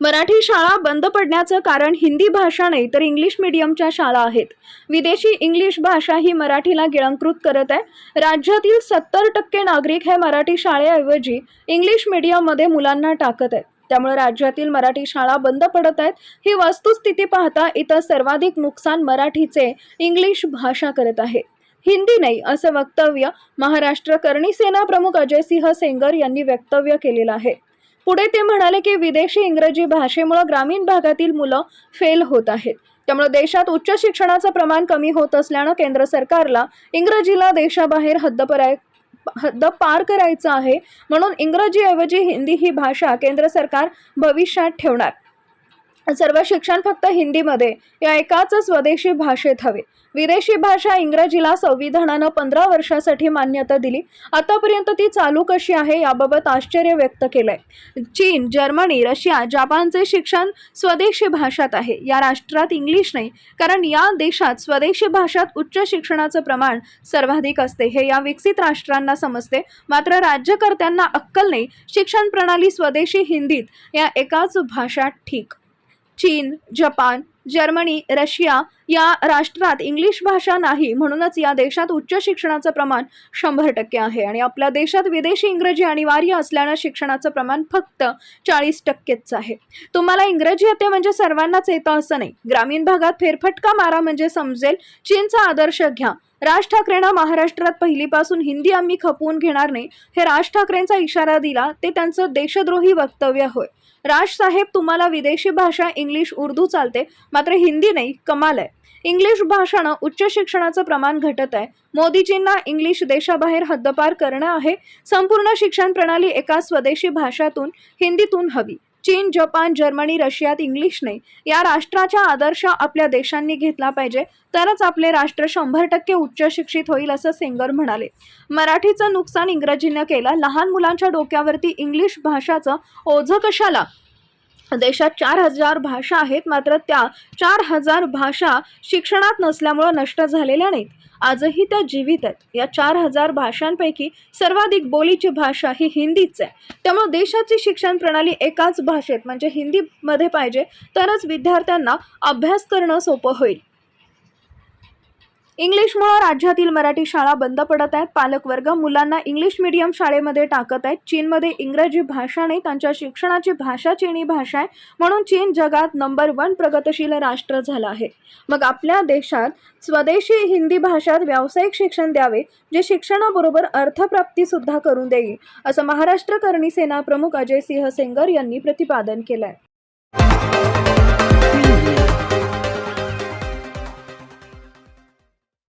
मराठी शाळा बंद पडण्याचं कारण हिंदी भाषा नाही तर इंग्लिश मीडियमच्या शाळा आहेत. विदेशी इंग्लिश भाषा ही मराठीला गिळंकृत करत आहे. राज्यातील सत्तर टक्के नागरिक हे मराठी शाळेऐवजी इंग्लिश मीडियममध्ये मुलांना टाकत आहेत. त्यामुळे राज्यातील मराठी शाळा बंद पडत आहेत. ही वस्तुस्थिती पाहता इथं सर्वाधिक नुकसान मराठीचे इंग्लिश भाषा करत आहे. हिंदी नाही असं वक्तव्य महाराष्ट्र करणी सेना प्रमुख अजयसिंह सेंगर यांनी वक्तव्य केलेलं आहे. पुढे ते म्हणाले की विदेशी इंग्रजी भाषेमुळे ग्रामीण भागातील मुलं फेल होत आहेत. त्यामुळे देशात उच्च शिक्षणाचं प्रमाण कमी होत असल्यानं केंद्र सरकारला इंग्रजीला देशाबाहेर हद्दपराय हद्द पार करायचं आहे. म्हणून इंग्रजीऐवजी हिंदी ही भाषा केंद्र सरकार भविष्यात ठेवणार. सर्व शिक्षण फक्त हिंदीमध्ये. या एकाच स्वदेशी भाषेत हवे. विदेशी भाषा इंग्रजीला संविधानानं पंधरा वर्षासाठी मान्यता दिली. आतापर्यंत ती चालू कशी आहे याबाबत आश्चर्य व्यक्त केलंय. चीन जर्मनी रशिया जपानचे शिक्षण स्वदेशी भाषात आहे. या राष्ट्रात इंग्लिश नाही कारण या देशात स्वदेशी भाषात उच्च शिक्षणाचं प्रमाण सर्वाधिक असते. हे या विकसित राष्ट्रांना समजते. मात्र राज्यकर्त्यांना अक्कल नाही. शिक्षण प्रणाली स्वदेशी हिंदीत. या एकाच भाषात ठीक. चीन जपान जर्मनी रशिया या राष्ट्रात इंग्लिश भाषा नाही म्हणूनच या देशात उच्च शिक्षणाचं प्रमाण शंभर टक्के आहे. आणि आपल्या देशात विदेशी इंग्रजी अनिवार्य असल्यानं शिक्षणाचं प्रमाण फक्त चाळीस टक्केच आहे. तुम्हाला इंग्रजी येते म्हणजे सर्वांनाच येतं असं नाही. ग्रामीण भागात फेरफटका मारा म्हणजे समजेल. चीनचा आदर्श घ्या. राज ठाकरेंना महाराष्ट्रात पहिलीपासून हिंदी आम्ही खपवून घेणार नाही हे राज ठाकरेंचा इशारा दिला ते त्यांचं देशद्रोही वक्तव्य होय. राज साहेब तुम्हाला विदेशी भाषा इंग्लिश उर्दू चालते मात्र हिंदी नाही कमाल आहे. इंग्लिश भाषानं उच्च शिक्षणाचं प्रमाण घटत आहे. मोदीजींना इंग्लिश देशाबाहेर हद्दपार करणं आहे. संपूर्ण शिक्षण प्रणाली एका स्वदेशी भाषातून हिंदीतून हवी. चीन जपान जर्मनी रशियात इंग्लिश नाही. या राष्ट्राचा आदर्श आपल्या देशांनी घेतला पाहिजे तरच आपले राष्ट्र शंभर टक्के उच्च शिक्षित होईल असं सेंगर म्हणाले. मराठीचं नुकसान इंग्रजीनं केलं लहान मुलांच्या डोक्यावरती इंग्लिश भाषाचं ओझं कशाला? देशात चार हजार भाषा आहेत मात्र त्या चार हजार भाषा शिक्षणात नसल्यामुळं नष्ट झालेल्या नाहीत. आजही त्या जीवित आहेत. या चार हजार भाषांपैकी सर्वाधिक बोलीची भाषा ही हिंदीच आहे. त्यामुळे देशाची शिक्षण प्रणाली एकाच भाषेत म्हणजे हिंदीमध्ये पाहिजे तरच विद्यार्थ्यांना अभ्यास करणं सोपं होईल. इंग्लिशमुळे राज्यातील मराठी शाळा बंद पडत आहेत. पालकवर्ग मुलांना इंग्लिश मीडियम शाळेमध्ये टाकत आहेत. चीनमध्ये इंग्रजी भाषा नाही त्यांच्या शिक्षणाची भाषा चीनी भाषा आहे. म्हणून चीन जगात नंबर वन प्रगतशील राष्ट्र झालं आहे. मग आपल्या देशात स्वदेशी हिंदी भाषात व्यावसायिक शिक्षण द्यावे जे शिक्षणाबरोबर अर्थप्राप्तीसुद्धा करून देईल असं महाराष्ट्र करणी सेना प्रमुख अजय सिंह सेंगर यांनी प्रतिपादन केलं आहे